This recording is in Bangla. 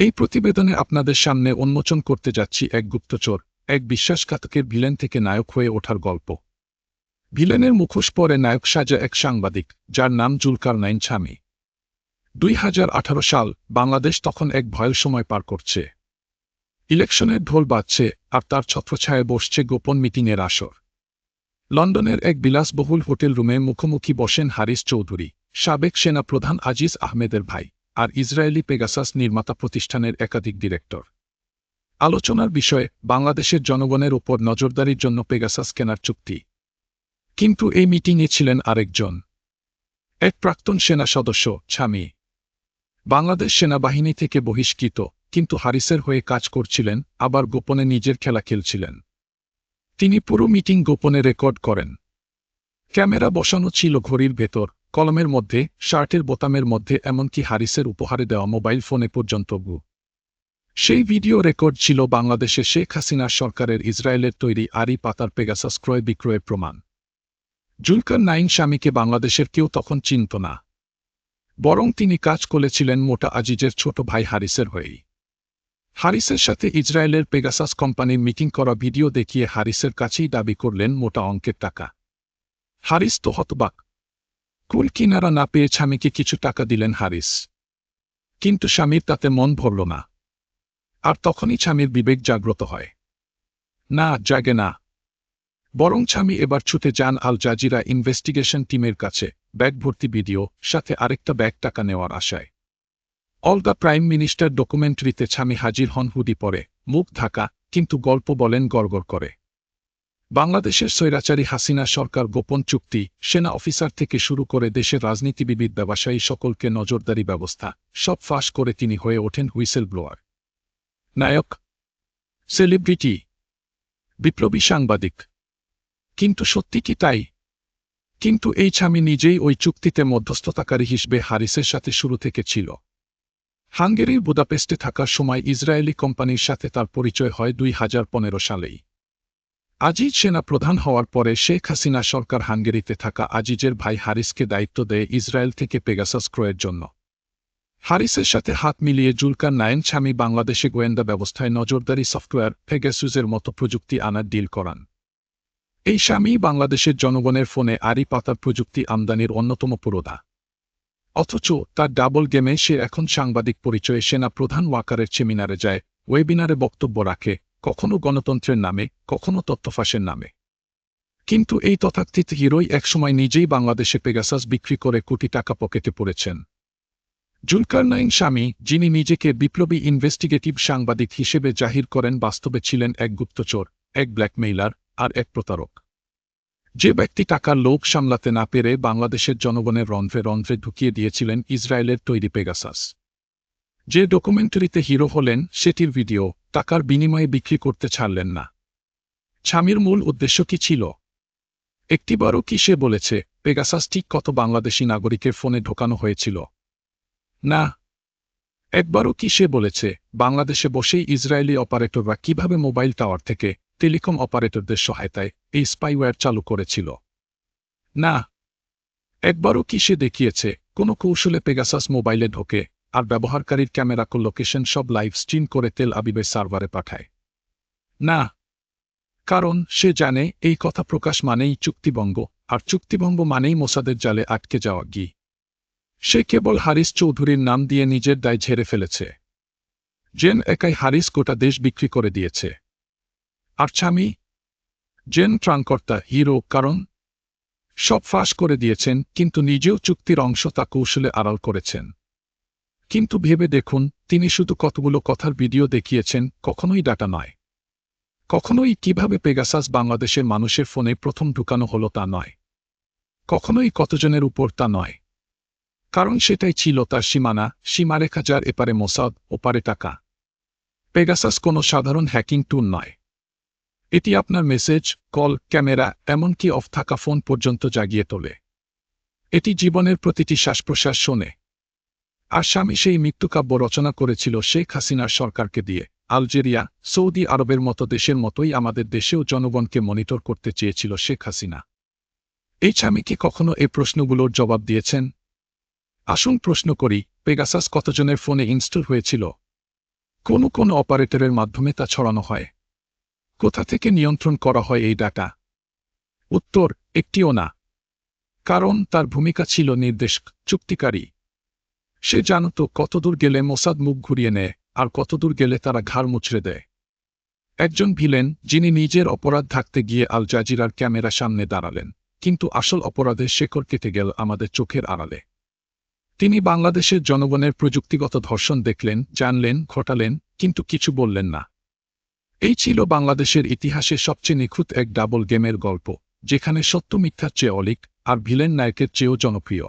এই প্রতিবেদনে আপনাদের সামনে উন্মোচন করতে যাচ্ছি এক গুপ্তচর, এক বিশ্বাসঘাতকের ভিলেন থেকে নায়ক হয়ে ওঠার গল্প। ভিলেনের মুখোশ পরে নায়ক সাজা এক সাংবাদিক, যার নাম জুলকার নাইন ছামি। দুই হাজার আঠারো সাল বাংলাদেশ তখন এক ভয়ের সময় পার করছে। ইলেকশনের ঢোল বাজছে আর তার ছত্রছায়ায় বসছে গোপন মিটিংয়ের আসর। লন্ডনের এক বিলাসবহুল হোটেল রুমে মুখোমুখি বসেন হারিস চৌধুরী, সাবেক সেনা প্রধান আজিজ আহমেদের ভাই। আর ইসরায়েলি পেগাসাস নির্মাতা প্রতিষ্ঠানের একাধিক ডিরেক্টর। আলোচনার বিষয়ে বাংলাদেশের জনগণের ওপর নজরদারির জন্য পেগাসাস কেনার চুক্তি। কিন্তু এই মিটিংয়ে ছিলেন আরেকজন। এক প্রাক্তন সেনা সদস্য, ছামি। বাংলাদেশ সেনাবাহিনী থেকে বহিষ্কৃত, কিন্তু হারিসের হয়ে কাজ করছিলেন, আবার গোপনে নিজের খেলা খেলছিলেন। তিনি পুরো মিটিং গোপনে রেকর্ড করেন। ক্যামেরা বসানো ছিল ঘড়ির ভেতর কলমের মধ্যে, শার্টের বোতামের মধ্যে, এমনকি হারিসের উপহারে দেওয়া মোবাইল ফোনে পর্যন্ত গু। সেই ভিডিও রেকর্ড ছিল বাংলাদেশে শেখ হাসিনা সরকারের ইসরায়েলের তৈরি আরি পাতার পেগাসাস ক্রয় বিক্রয়ের প্রমাণ। জুলকার নাইন স্বামীকে বাংলাদেশের কেউ তখন চিনত না। বরং তিনি কাজ করেছিলেন মোটা আজিজের ছোট ভাই হারিসের হয়েই। হারিসের সাথে ইসরায়েলের পেগাসাস কোম্পানির মিটিং করা ভিডিও দেখিয়ে হারিসের কাছেই দাবি করলেন মোটা অঙ্কের টাকা। হারিস তো হতবাক। কুল কিনারা না পেয়ে স্বামীকে কিছু টাকা দিলেন হারিস। কিন্তু স্বামীর তাতে মন ভরল না। আর তখনই স্বামীর বিবেক জাগ্রত হয়। না, জাগে না। বরং স্বামী এবার ছুটে যান আল জাজিরা ইনভেস্টিগেশন টিমের কাছে, ব্যাগ ভর্তি ভিডিও, সাথে আরেকটা ব্যাগ টাকা নেওয়ার আশায়। অল দ্য প্রাইম মিনিস্টার ডকুমেন্টারিতে স্বামী হাজির হন হুদি পরে, মুখ ঢাকা, কিন্তু গল্প বলেন গড়গড় করে। বাংলাদেশের স্বৈরাচারী হাসিনা সরকার গোপন চুক্তি, সেনা অফিসার থেকে শুরু করে দেশের রাজনীতিবিদ ব্যবসায়ী সকলকে নজরদারি ব্যবস্থা, সব ফাঁস করে তিনি হয়ে ওঠেন হুইসেল ব্লোয়ার নায়ক, সেলিব্রিটি, বিপ্লবী সাংবাদিক। কিন্তু সত্যি কি তাই? কিন্তু এই ছামি নিজেই ওই চুক্তিতে মধ্যস্থতাকারী হিসেবে হারিসের সাথে শুরু থেকে ছিল। হাঙ্গেরির বুদাপেস্টে থাকার সময় ইসরায়েলি কোম্পানির সাথে তার পরিচয় হয় দুই হাজার পনেরো সালেই। আজিজ সেনা প্রধান হওয়ার পরে শেখ হাসিনা সরকার হাঙ্গেরিতে থাকা আজিজের ভাই হারিসকে দায়িত্ব দেয় ইসরায়েল থেকে পেগাসাস ক্রয়ের জন্য। হারিসের সাথে হাত মিলিয়ে জুলকার নায়ন স্বামী বাংলাদেশে গোয়েন্দা ব্যবস্থায় নজরদারি সফটওয়্যার পেগাসুজের মতো প্রযুক্তি আনার ডিল করান। এই স্বামী বাংলাদেশের জনগণের ফোনে আরি পাতার প্রযুক্তি আমদানির অন্যতম পুরোধা অথচ তার ডাবল গেমে সে এখন সাংবাদিক পরিচয়ে সেনা প্রধান ওয়াকারের সেমিনারে যায়, ওয়েবিনারে বক্তব্য রাখে কখনো গণতন্ত্রের নামে, কখনো তথ্যফাঁসের নামে। কিন্তু এই তথাকথিত হিরোই একসময় নিজেই বাংলাদেশে পেগাসাস বিক্রি করে কোটি টাকা পকেটে পড়েছেন। জুলকার নাইন স্বামী, যিনি নিজেকে বিপ্লবী ইনভেস্টিগেটিভ সাংবাদিক হিসেবে জাহির করেন, বাস্তবে ছিলেন এক গুপ্তচর, এক ব্ল্যাকমেইলার আর এক প্রতারক। যে ব্যক্তি টাকার লোভ সামলাতে না পেরে বাংলাদেশের জনগণের রন্ধ্রে রন্ধ্রে ঢুকিয়ে দিয়েছিলেন ইসরায়েলের তৈরি পেগাসাস। যে ডকুমেন্টারিতে হিরো হলেন, সেটির ভিডিও, টাকার বিনিময়ে বিক্রি করতে ছাড়লেন না। স্বামীর মূল উদ্দেশ্য কি ছিল? একটিবারও কি সে বলেছে, পেগাসাস ঠিক কত বাংলাদেশি নাগরিকের ফোনে ঢোকানো হয়েছিল? না। একবারও কি সে বলেছে, বাংলাদেশে বসেই ইসরায়েলি অপারেটররা কীভাবে মোবাইল টাওয়ার থেকে টেলিকম অপারেটরদের সহায়তায় এই স্পাইওয়্যার চালু করেছিল? না। একবারও কি সে দেখিয়েছে, কোনো কৌশলে পেগাসাস মোবাইলে ঢোকে আর ব্যবহারকারীর ক্যামেরা লোকেশন সব লাইভ স্ট্রিম করে তেল আবিবের সার্ভারে পাঠায়। না। কারণ সে জানে এই কথা প্রকাশ মানেই চুক্তিভঙ্গ, আর চুক্তিভঙ্গ মানেই মোসাদের জালে আটকে যাওয়া গি। সে কেবল হারিস চৌধুরীর নাম দিয়ে নিজের দায় ঝেড়ে ফেলেছে। জেন একাই হারিস গোটা দেশ বিক্রি করে দিয়েছে। আর স্বামী? জেন ত্রাণকর্তা, হিরো, কারণ? সব ফাঁস করে দিয়েছেন, কিন্তু নিজেও চুক্তির অংশ তা কৌশলে আড়াল করেছেন। কিন্তু ভেবে দেখুন, তিনি শুধু কতগুলো কথার ভিডিও দেখিয়েছেন, কখনোই ডাটা নয়। কখনোই কীভাবে পেগাসাস বাংলাদেশের মানুষের ফোনে প্রথম ঢুকানো হলো তা নয়। কখনোই কতজনের উপর তা নয়। কারণ সেটাই ছিল তার সীমানা, সীমারেখা যার এপারে মোসাদ, ওপারে টাকা। পেগাসাস কোনো সাধারণ হ্যাকিং টুল নয়। এটি আপনার মেসেজ, কল, ক্যামেরা, এমনকি অফ থাকা ফোন পর্যন্ত জাগিয়ে তোলে। এটি জীবনের প্রতিটি শ্বাস প্রশ্বাস শোনে। আর স্বামী সেই মৃত্যুকাব্য রচনা করেছিল শেখ হাসিনার সরকারকে দিয়ে। আলজেরিয়া, সৌদি আরবের মতো দেশের মতোই আমাদের দেশেও জনগণকে মনিটর করতে চেয়েছিল শেখ হাসিনা। এই স্বামী কি কখনো এই প্রশ্নগুলোর জবাব দিয়েছেন? আসুন প্রশ্ন করি, পেগাসাস কতজনের ফোনে ইনস্টল হয়েছিল? কোনো কোন অপারেটরের মাধ্যমে তা ছড়ানো হয়? কোথা থেকে নিয়ন্ত্রণ করা হয় এই ডাটা? উত্তর, একটিও না। কারণ তার ভূমিকা ছিল নির্দেশ চুক্তিকারী। সে জানত কতদূর গেলে মোসাদ মুখ ঘুরিয়ে নেয়, আর কতদূর গেলে তারা ঘাড় মুচড়ে দেয়। একজন ভিলেন, যিনি নিজের অপরাধ থাকতে গিয়ে আল জাজিরার ক্যামেরা সামনে দাঁড়ালেন, কিন্তু আসল অপরাধের শেকড় কেটে গেল আমাদের চোখের আড়ালে। তিনি বাংলাদেশের জনগণের প্রযুক্তিগত ধর্ষণ দেখলেন, জানলেন, ঘটালেন, কিন্তু কিছু বললেন না। এই ছিল বাংলাদেশের ইতিহাসে সবচেয়ে নিখুঁত এক ডাবল গেমের গল্প, যেখানে সত্য মিথ্যার চেয়ে অলিক, আর ভিলেন নায়কের চেয়েও জনপ্রিয়।